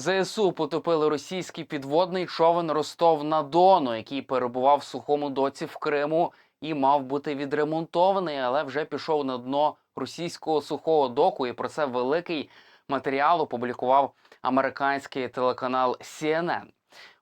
ЗСУ потопили російський підводний човен Ростов на Дону, який перебував в сухому доці в Криму і мав бути відремонтований, але вже пішов на дно російського сухого доку. І про це великий матеріал опублікував американський телеканал CNN.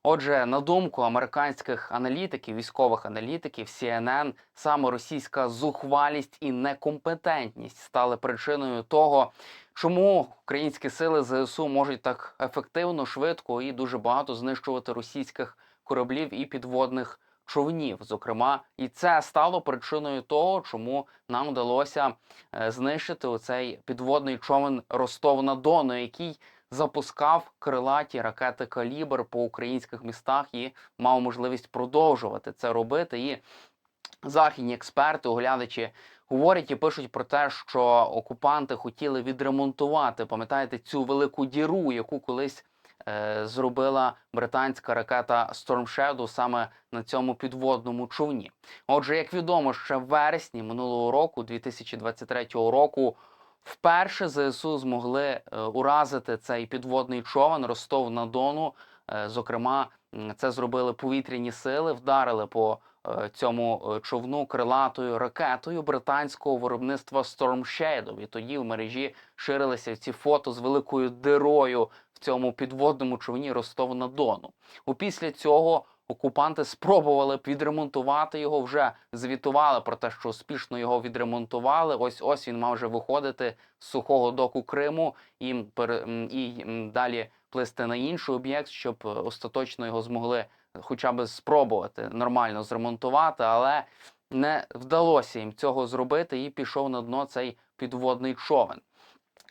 Отже, на думку американських аналітиків, військових аналітиків, CNN, саме російська зухвалість і некомпетентність стали причиною того, чому українські сили ЗСУ можуть так ефективно, швидко і дуже багато знищувати російських кораблів і підводних човнів. Зокрема, і це стало причиною того, чому нам вдалося е, знищити оцей підводний човен Ростов на Дону, який запускав крилаті ракети калібр по українських містах і мав можливість продовжувати це робити. І західні експерти, оглядачі говорять і пишуть про те, що окупанти хотіли відремонтувати, пам'ятаєте, цю велику діру, яку колись е, зробила британська ракета Storm Shadow саме на цьому підводному човні. Отже, як відомо, ще в вересні минулого року, 2023 року, вперше ЗСУ змогли е, уразити цей підводний човен Ростов на Дону. Е, Зокрема, це зробили повітряні сили, вдарили по е, цьому човну крилатою ракетою британського виробництва Storm Shadow. І тоді в мережі ширилися ці фото з великою дирою в цьому підводному човні Ростов на Дону. Опісля цього окупанти спробували б відремонтувати його. Вже звітували про те, що успішно його відремонтували. Ось ось він мав вже виходити з сухого доку Криму і, і далі плисти на інший об'єкт, щоб е, остаточно його змогли хоча б спробувати нормально зремонтувати, але не вдалося їм цього зробити, і пішов на дно цей підводний човен.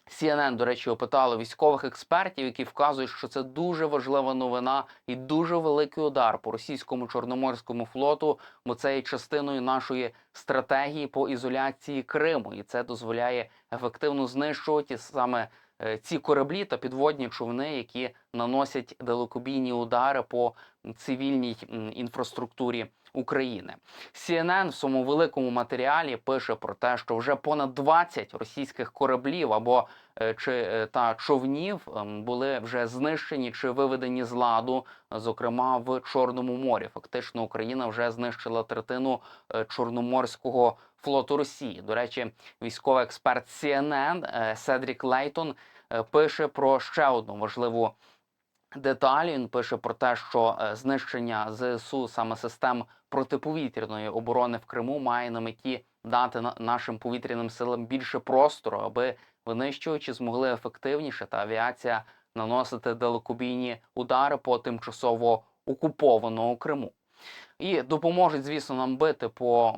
CNN, до речі, опитали військових експертів, які вказують, що це дуже важлива новина і дуже великий удар по російському чорноморському флоту, бо це є частиною нашої стратегії по ізоляції Криму, і це дозволяє ефективно знищувати саме е, ці кораблі та підводні човни, які наносять далекобійні удари по цивільній інфраструктурі України. CNN в своєму великому матеріалі пише про те, що вже понад 20 російських кораблів або е, чи е, та човнів ем, були вже знищені чи виведені з ладу, зокрема в Чорному морі. Фактично, Україна вже знищила третину е, Чорноморського флоту Росії. До речі, військовий експерт CNN Седрік Лейтон пише про ще одну важливу деталь. Він пише про те, що е, знищення ЗСУ саме систем протиповітряної оборони в Криму має на меті дати нашим повітряним силам більше простору, аби винищувачі змогли ефективніше та авіація наносити далекобійні удари по тимчасово окупованому Криму. І допоможуть, звісно, нам бити по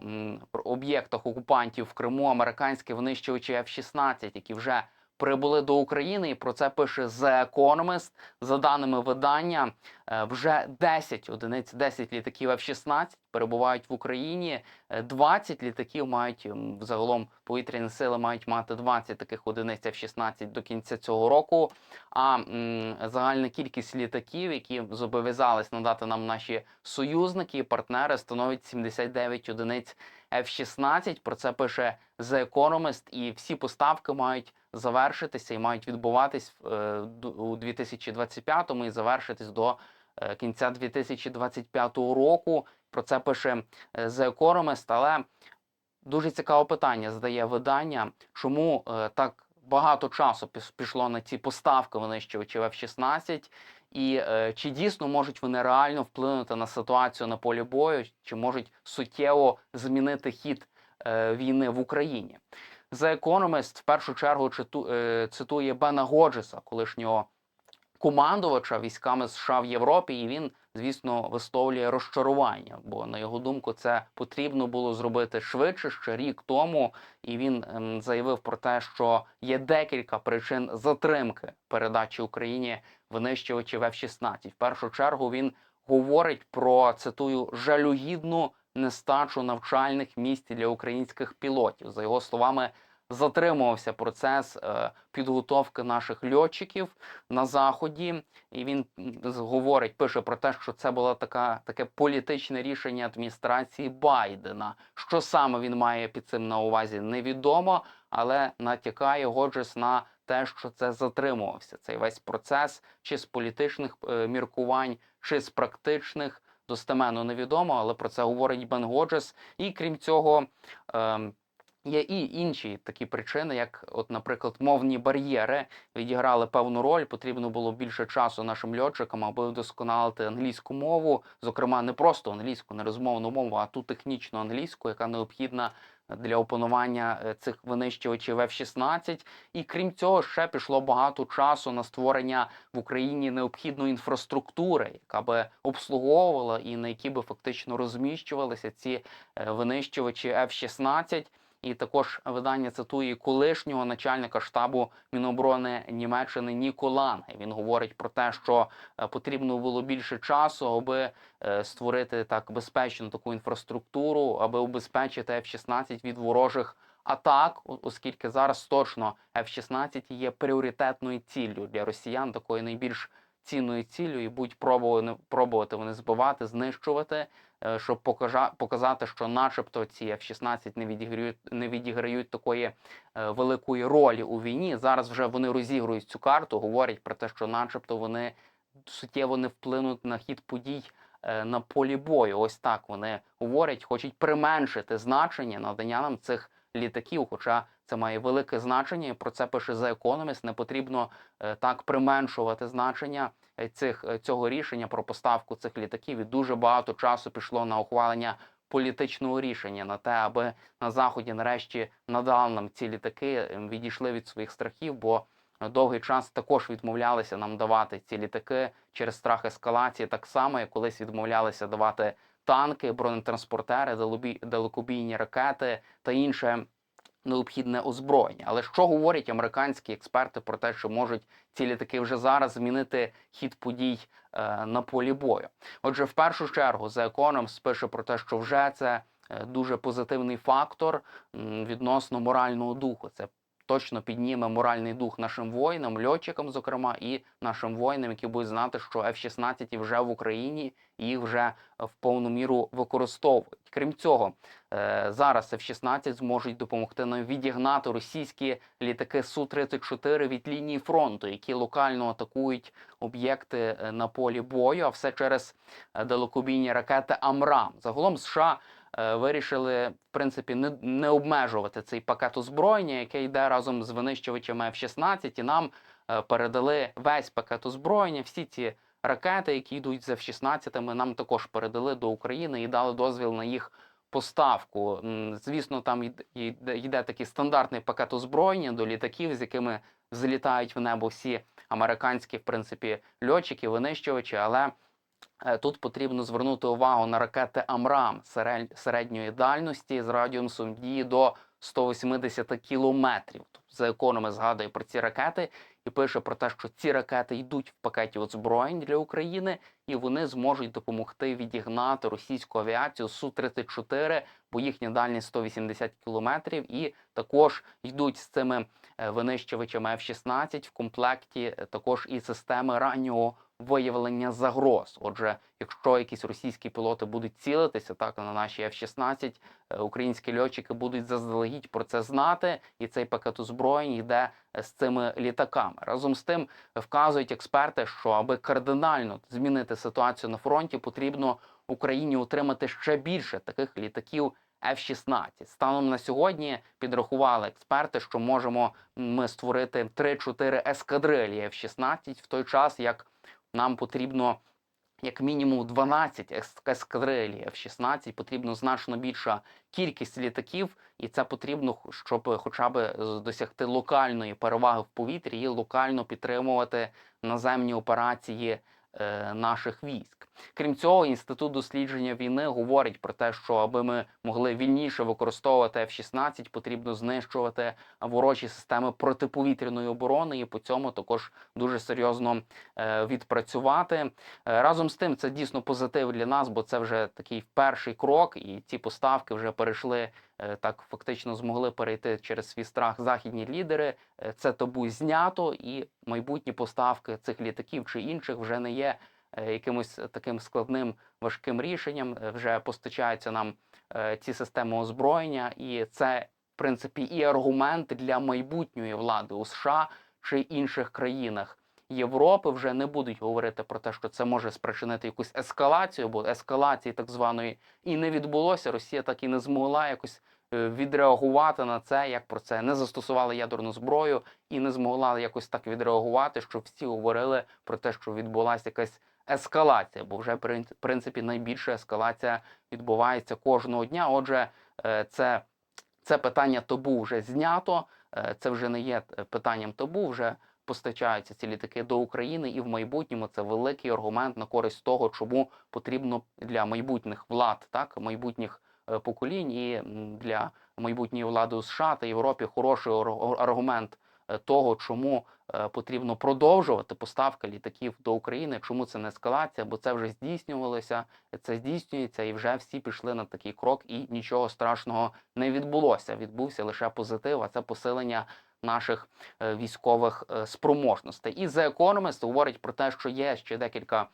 об'єктах окупантів в Криму американські винищувачі F-16, які вже прибули до України. І про це пише The Economist. За даними видання, е, вже 10 одиниць, 10 літаків F-16 перебувають в Україні. Е, 20 літаків мають загалом повітряні сили мають мати 20 таких одиниць F-16 до кінця цього року. А м, загальна кількість літаків, які зобов'язались надати нам наші союзники і партнери, становить 79 одиниць F-16. Про це пише The Economist, і всі поставки мають завершитися і мають відбуватись е, у 2025-му і завершитись до е, кінця 2025 року. Про це пише е, The Economist, але дуже цікаве питання задає видання, чому так багато часу пішло на ці поставки винищувачів F-16, і чи дійсно можуть вони реально вплинути на ситуацію на полі бою, чи можуть суттєво змінити хід війни в Україні? The Economist в першу чергу е, цитує Бена Годжеса, колишнього командувача військами США в Європі, і він, звісно, висловлює розчарування. Бо на його думку, це потрібно було зробити швидше ще рік тому. І він ем, заявив про те, що є декілька причин затримки передачі Україні винищувачів F-16. В першу чергу він говорить про цитую жалюгідну нестачу навчальних місць для українських пілотів. За його словами, затримувався процес е, підготовки наших льотчиків на заході, і він говорить, пише про те, що це було така таке політичне рішення адміністрації Байдена. Що саме він має під цим на увазі, невідомо, але натякає Годжес на те, що це затримувався цей весь процес, чи з політичних е, міркувань, чи з практичних. Достеменно невідомо, але про це говорить Бен Годжес. І крім цього, ем, є і інші такі причини, як, от, наприклад, мовні бар'єри відіграли певну роль. Потрібно було більше часу нашим льотчикам, аби вдосконалити англійську мову, зокрема, не просто англійську, не розмовну мову, а ту технічну англійську, яка необхідна для опанування е, цих винищувачів F-16. І крім цього, ще пішло багато часу на створення в Україні необхідної інфраструктури, яка би обслуговувала і на якій би фактично розміщувалися ці е, винищувачі F-16. І також видання цитує колишнього начальника штабу Міноборони Німеччини Ніко Він говорить про те, що е, потрібно було більше часу, аби е, створити так безпечну таку інфраструктуру, аби убезпечити F-16 від ворожих атак, оскільки зараз точно F-16 є пріоритетною ціллю для росіян, такою найбільш цінною ціллю, і будуть пробувати, пробувати вони збивати, знищувати, щоб покажа, показати, що, начебто, ці F-16 не відіграють, не відіграють такої е, великої ролі у війні. Зараз вже вони розігрують цю карту, говорять про те, що, начебто, вони суттєво не вплинуть на хід подій е, на полі бою. Ось так вони говорять, хочуть применшити значення надання нам цих літаків, хоча це має велике значення. і Про це пише The Economist. Не потрібно е, так применшувати значення е, цих е, цього рішення про поставку цих літаків. І дуже багато часу пішло на ухвалення політичного рішення на те, аби на заході нарешті надали нам ці літаки, е, відійшли від своїх страхів, бо довгий час також відмовлялися нам давати ці літаки через страх ескалації, так само як колись відмовлялися давати танки, бронетранспортери, далекобійні ракети та інше необхідне озброєння. Але що говорять американські експерти про те, що можуть ці літаки вже зараз змінити хід подій е, на полі бою? Отже, в першу чергу The Economist пише про те, що вже це е, дуже позитивний фактор відносно морального духу. Це точно підніме моральний дух нашим воїнам, льотчикам, зокрема, і нашим воїнам, які будуть знати, що F-16 вже в Україні їх вже е, в повну міру використовують. Крім цього, е, зараз F-16 зможуть допомогти нам відігнати російські літаки Су-34 від лінії фронту, які локально атакують об'єкти е, на полі бою, а все через далекобійні ракети Амрам. Загалом США вирішили в принципі не, не обмежувати цей пакет озброєння, який йде разом з винищувачами F-16, і нам е, передали весь пакет озброєння, всі ці ракети, які йдуть з F-16, нам також передали до України і дали дозвіл на їх поставку. Звісно, там йд- йде, такий стандартний пакет озброєння до літаків, з якими взлітають в небо всі американські, в принципі, льотчики, винищувачі, але Е, Тут потрібно звернути увагу на ракети Амрам середньої дальності з радіусом дії до 180 кілометрів. The Economist згадує про ці ракети і пише про те, що ці ракети йдуть в пакеті озброєнь для України, і вони зможуть допомогти відігнати російську авіацію Су-34, бо їхня дальність 180 кілометрів, і також йдуть з цими е, винищувачами F-16 в комплекті е, також і системи раннього виявлення загроз. Отже, якщо якісь російські пілоти будуть цілитися так на наші F-16, е, українські льотчики будуть заздалегідь про це знати, і цей пакет озброєнь йде е, з цими літаками. Разом з тим вказують експерти, що аби кардинально змінити ситуацію на фронті, потрібно Україні отримати ще більше таких літаків. F-16. станом на сьогодні підрахували експерти, що можемо ми створити 3-4 ескадрилі F-16 в той час, як нам потрібно як мінімум 12 ес- ескадрилій F-16, потрібно значно більша кількість літаків, і це потрібно, щоб хоча б з- досягти локальної переваги в повітрі і локально підтримувати наземні операції е, наших військ. Крім цього, інститут дослідження війни говорить про те, що аби ми могли вільніше використовувати F-16, потрібно знищувати ворожі системи протиповітряної оборони, і по цьому також дуже серйозно е, відпрацювати. Е, Разом з тим, це дійсно позитив для нас, бо це вже такий перший крок, і ці поставки вже перейшли е, так фактично змогли перейти через свій страх західні лідери. Е, Це табу знято, і майбутні поставки цих літаків чи інших вже не є е, якимось таким складним важким рішенням. Е, Вже постачаються нам е, ці системи озброєння, і це в принципі і аргумент для майбутньої влади у США чи інших країнах. Європи вже не будуть говорити про те, що це може спричинити якусь ескалацію, бо ескалації так званої і не відбулося. Росія так і не змогла якось е, відреагувати на це, як про це не застосувала ядерну зброю і не змогла якось так відреагувати, щоб всі говорили про те, що відбулася якась ескалація, бо вже в принципі найбільша ескалація відбувається кожного дня. Отже, е, це, це питання табу вже знято. е, Це вже не є питанням табу. Вже постачаються ці літаки до України, і в майбутньому це великий аргумент на користь того, чому потрібно для майбутніх влад, так майбутніх е, поколінь і для майбутньої влади у США та Європі хороший ар- аргумент того, чому е, потрібно продовжувати поставки літаків до України. Чому це не ескалація? Бо це вже здійснювалося, це здійснюється, і вже всі пішли на такий крок, і нічого страшного не відбулося. Відбувся лише позитив, а це посилення наших е, військових е, спроможностей. І The Economist говорить про те, що є ще декілька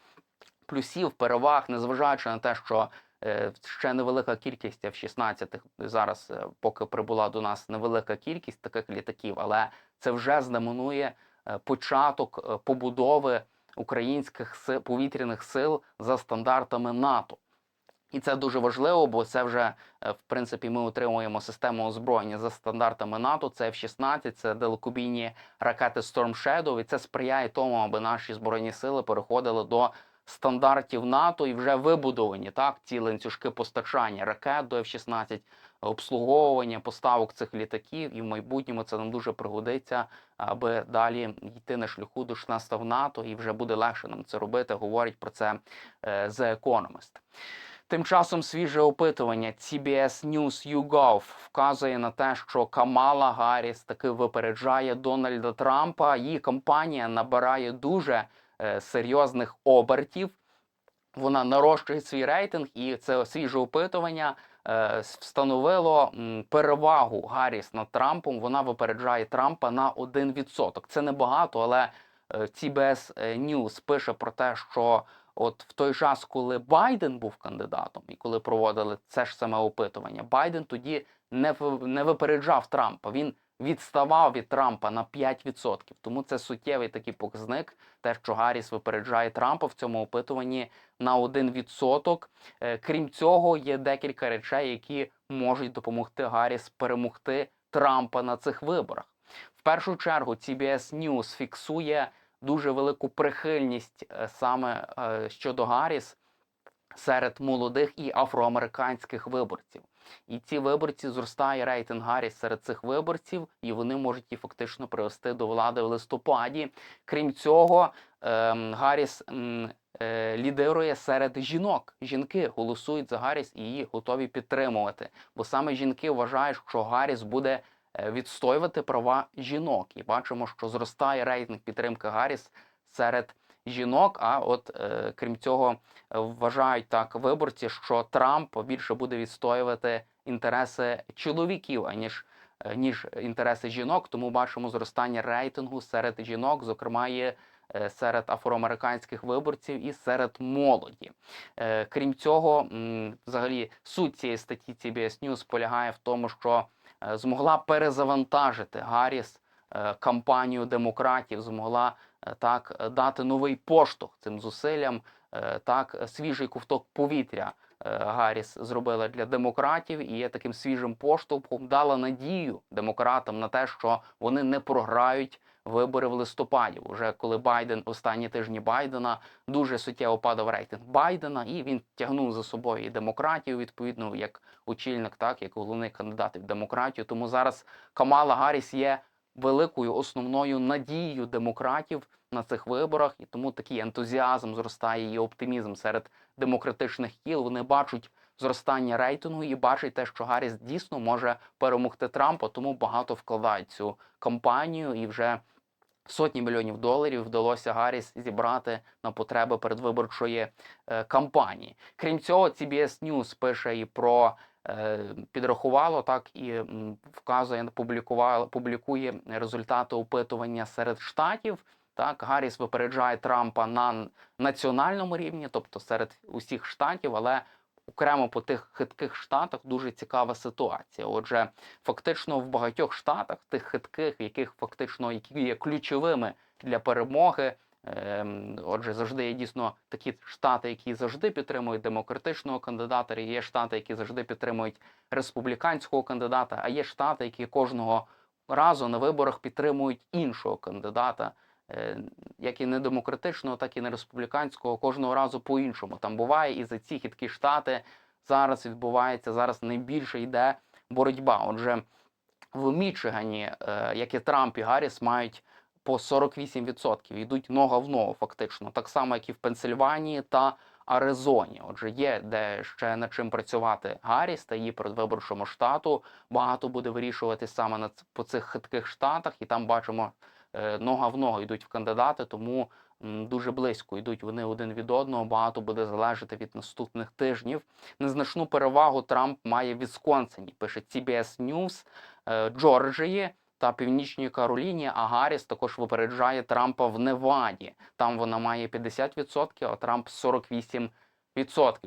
плюсів, переваг, незважаючи на те, що е, ще невелика кількість F-16 зараз, е, поки прибула до нас невелика кількість таких літаків, але це вже знаменує е, початок е, побудови українських повітряних сил за стандартами НАТО. І це дуже важливо, бо це вже е, в принципі ми отримуємо систему озброєння за стандартами НАТО. Це F-16, це далекобійні ракети Storm Shadow, і це сприяє тому, аби наші збройні сили переходили до стандартів НАТО і вже вибудовані так ці ланцюжки постачання ракет до F-16, обслуговування поставок цих літаків, і в майбутньому це нам дуже пригодиться, аби далі йти на шляху до членства в НАТО, і вже буде легше нам це робити. Говорить про це е, The Economist. Тим часом свіже опитування CBS News YouGov вказує на те, що Камала Гарріс таки випереджає Дональда Трампа. Її кампанія набирає дуже серйозних обертів. Вона нарощує свій рейтинг, і це свіже опитування е, встановило перевагу Гарріс над Трампом. Вона випереджає Трампа на 1%. Це небагато, але е, CBS News пише про те, що От в той час, коли Байден був кандидатом, і коли проводили це ж саме опитування, Байден тоді не не випереджав Трампа. Він відставав від Трампа на 5%. Тому це суттєвий такий показник. Те, що Гарріс випереджає Трампа в цьому опитуванні на 1%. Е, Крім цього, є декілька речей, які можуть допомогти Гарріс перемогти Трампа на цих виборах. В першу чергу CBS News фіксує дуже велику прихильність е, саме е, щодо Гарріс серед молодих і афроамериканських виборців. І ці виборці зростає рейтинг Гарріс серед цих виборців, і вони можуть її фактично привести до влади в листопаді. Крім цього, ем, Гарріс е, лідирує серед жінок. Жінки голосують за Гарріс і її готові підтримувати. Бо саме жінки вважають, що Гарріс буде е, відстоювати права жінок. І бачимо, що зростає рейтинг підтримки Гарріс серед жінок. А от е, крім цього, вважають так виборці, що Трамп більше буде відстоювати інтереси чоловіків, аніж е, ніж інтереси жінок. Тому бачимо зростання рейтингу серед жінок, зокрема є. е, Серед афроамериканських виборців і серед молоді. Е, Крім цього, взагалі суть цієї статті CBS News полягає в тому, що змогла перезавантажити Гарріс кампанію демократів, змогла так е, дати новий поштовх цим зусиллям. е, Так, е, свіжий ковток повітря е, Гарріс зробила для демократів і є таким свіжим поштовхом, дала надію демократам на те, що вони не програють вибори в листопаді. Уже коли Байден останні тижні Байдена дуже суттєво падав рейтинг Байдена, і він тягнув за собою і демократію, відповідно, як очільник, так як головний кандидат в демократію. Тому зараз Камала Гарріс є великою основною надією демократів на цих виборах, і тому такий ентузіазм зростає і оптимізм серед демократичних кіл. Вони бачать зростання рейтингу і бачать те, що Гарріс дійсно може перемогти Трампа, тому багато вкладають цю кампанію і вже. Сотні мільйонів доларів вдалося Гарріс зібрати на потреби передвиборчої е, кампанії. Крім цього, CBS News пише і про підрахувало так і вказує, публікує результати опитування серед штатів. Так, Гарріс випереджає Трампа на національному рівні, тобто серед усіх штатів, але окремо по тих хитких штатах дуже цікава ситуація. Отже, фактично в багатьох штатах, тих хитких, яких фактично які є ключовими для перемоги. Ем, Отже, завжди є дійсно такі штати, які завжди підтримують демократичного кандидата. Є штати, які завжди підтримують республіканського кандидата. А є штати, які кожного разу на виборах підтримують іншого кандидата, е, як і не демократичного, так і не республіканського. Кожного разу по-іншому. Там буває і за ці хиткі штати зараз відбувається зараз найбільше йде боротьба. Отже, в Мічигані, е, як і Трамп і Гарріс, мають по 48%. Йдуть нога в ногу, фактично, так само, як і в Пенсильванії та Аризоні. Отже, є де ще над чим працювати Гарріс та її передвиборчому штату. Багато буде вирішувати саме на по цих хитких штатах, і там бачимо е, нога в ногу йдуть в кандидати, тому дуже близько йдуть вони один від одного. Багато буде залежати від наступних тижнів. Незначну перевагу Трамп має в Вісконсині. Пише CBS News е, Джорджії та Північній Кароліні. А Гарріс також випереджає Трампа в Неваді. Там вона має 50%, а Трамп 48%.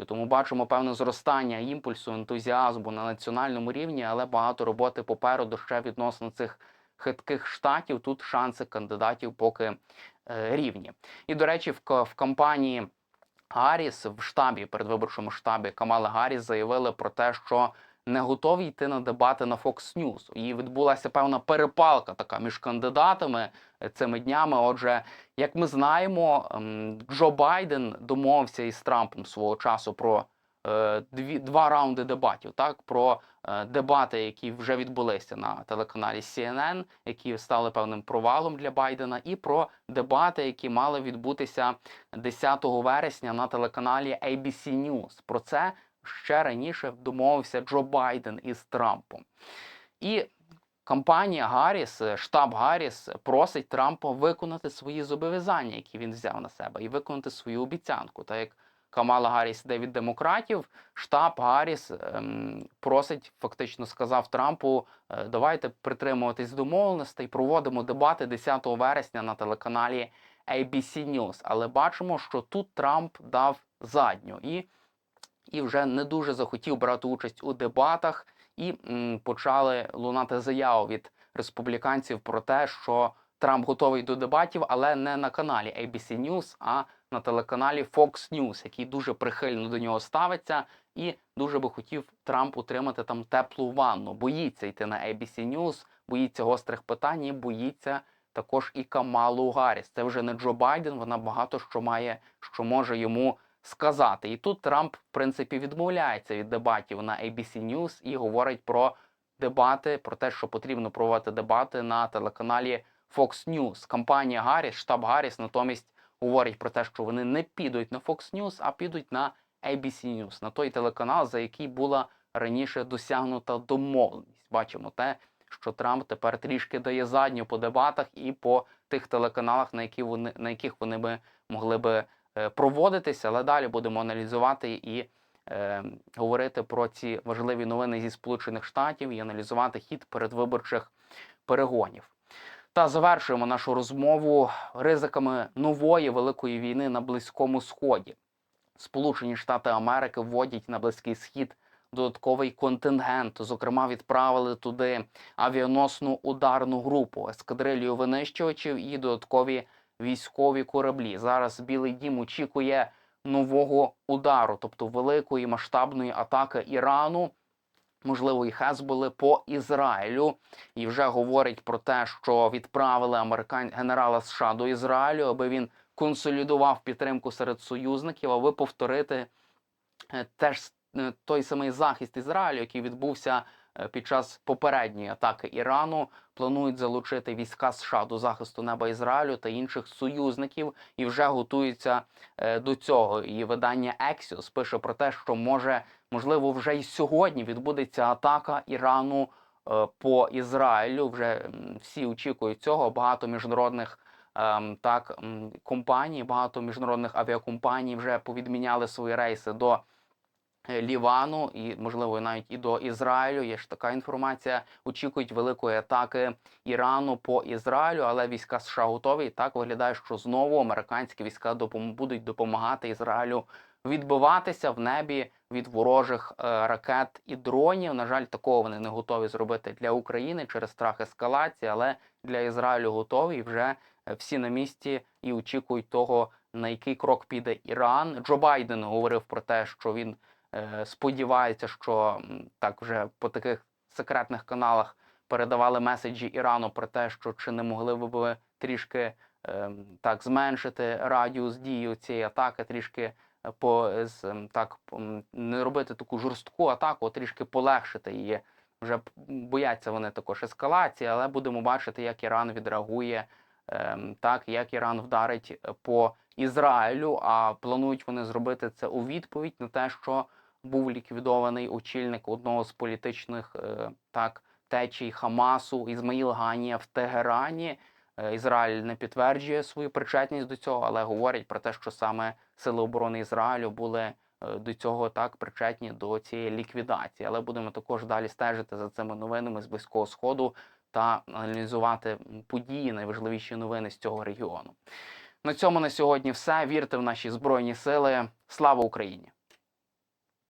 Тому бачимо певне зростання імпульсу, ентузіазму на національному рівні, але багато роботи попереду ще відносно цих хитких штатів. Тут шанси кандидатів поки е, рівні. І до речі, в, в кампанії Гарріс в штабі, передвиборчому штабі Камали Гарріс заявили про те, що не готові йти на дебати на Fox News. І відбулася певна перепалка така між кандидатами цими днями. Отже, як ми знаємо, ем, Джо Байден домовився із Трампом свого часу про е, дві, два раунди дебатів, так про е, дебати, які вже відбулися на телеканалі CNN, які стали певним провалом для Байдена, і про дебати, які мали відбутися 10 вересня на телеканалі ABC News. Про це ще раніше домовився Джо Байден із Трампом. І компанія Гарріс, е, штаб Гарріс просить Трампа виконати свої зобов'язання, які він взяв на себе, і виконати свою обіцянку. Так як Камала Гарріс йде від демократів, штаб Гарріс ем, просить, фактично сказав Трампу: е, давайте притримуватись домовленостей, проводимо дебати 10 вересня на телеканалі ABC News. Але бачимо, що тут Трамп дав задню і, і вже не дуже захотів брати участь у дебатах, і м, почали лунати заяви від республіканців про те, що Трамп готовий до дебатів, але не на каналі ABC News, а на телеканалі Fox News, який дуже прихильно до нього ставиться, і дуже би хотів Трамп утримати там теплу ванну. Боїться йти на ABC News, боїться гострих питань, і боїться також і Камалу Гарріс. Це вже не Джо Байден. Вона багато що має, що може йому сказати. І тут Трамп, в принципі, відмовляється від дебатів на ABC News і говорить про дебати, про те, що потрібно проводити дебати на телеканалі Fox News. Компанія Гарріс, штаб Гарріс, натомість говорить про те, що вони не підуть на Fox News, а підуть на ABC News, на той телеканал, за який була раніше досягнута домовленість. Бачимо те, що Трамп тепер трішки дає задню по дебатах і по тих телеканалах, на які вони на яких вони би могли би проводитися. Але далі будемо аналізувати і е, говорити про ці важливі новини зі Сполучених Штатів і аналізувати хід передвиборчих перегонів. Та завершуємо нашу розмову ризиками нової великої війни на Близькому Сході. Сполучені Штати Америки вводять на Близький Схід додатковий контингент. Зокрема, відправили туди авіаносну ударну групу, ескадрилью винищувачів і додаткові військові кораблі. Зараз Білий Дім очікує нового удару, тобто великої масштабної атаки Ірану. Можливо, і Хезболи по Ізраїлю, і вже говорять про те, що відправили американ... генерала США до Ізраїлю, аби він консолідував підтримку серед союзників, аби повторити е, теж е, той самий захист Ізраїлю, який відбувся під час попередньої атаки Ірану. Планують залучити війська США до захисту неба Ізраїлю та інших союзників, і вже готуються е, до цього. І видання Axios пише про те, що може можливо вже й сьогодні відбудеться атака Ірану е, по Ізраїлю. Вже всі очікують цього. Багато міжнародних ем, так м, компаній, багато міжнародних авіакомпаній вже повідміняли свої рейси до е, Лівану і, можливо, навіть і до Ізраїлю. Є ж така інформація. Очікують великої атаки Ірану по Ізраїлю, але війська США готові. І так виглядає, що знову американські війська допом- будуть допомагати Ізраїлю відбиватися в небі від ворожих е, ракет і дронів. На жаль, такого вони не готові зробити для України через страх ескалації, але для Ізраїлю готові і вже е, всі на місці і очікують того, на який крок піде Іран. Джо Байден говорив про те, що він е, сподівається, що так вже по таких секретних каналах передавали меседжі Ірану про те, що чи не могли би трішки е, так зменшити радіус дії цієї атаки, трішки е, по ем, так не робити таку жорстку атаку, а трішки полегшити її. Вже бояться вони також ескалації, але будемо бачити, як Іран відреагує, ем, так як Іран вдарить е, по Ізраїлю. А планують вони зробити це у відповідь на те, що був ліквідований очільник одного з політичних е, так течій Хамасу Ізмаїл Ганія в Тегерані. Е, Ізраїль не підтверджує свою причетність до цього, але говорять про те, що саме сили оборони Ізраїлю були е, до цього так причетні до цієї ліквідації. Але будемо також далі стежити за цими новинами з близького сходу та аналізувати події, найважливіші новини з цього регіону. На цьому на сьогодні все. Вірте в наші збройні сили. Слава Україні!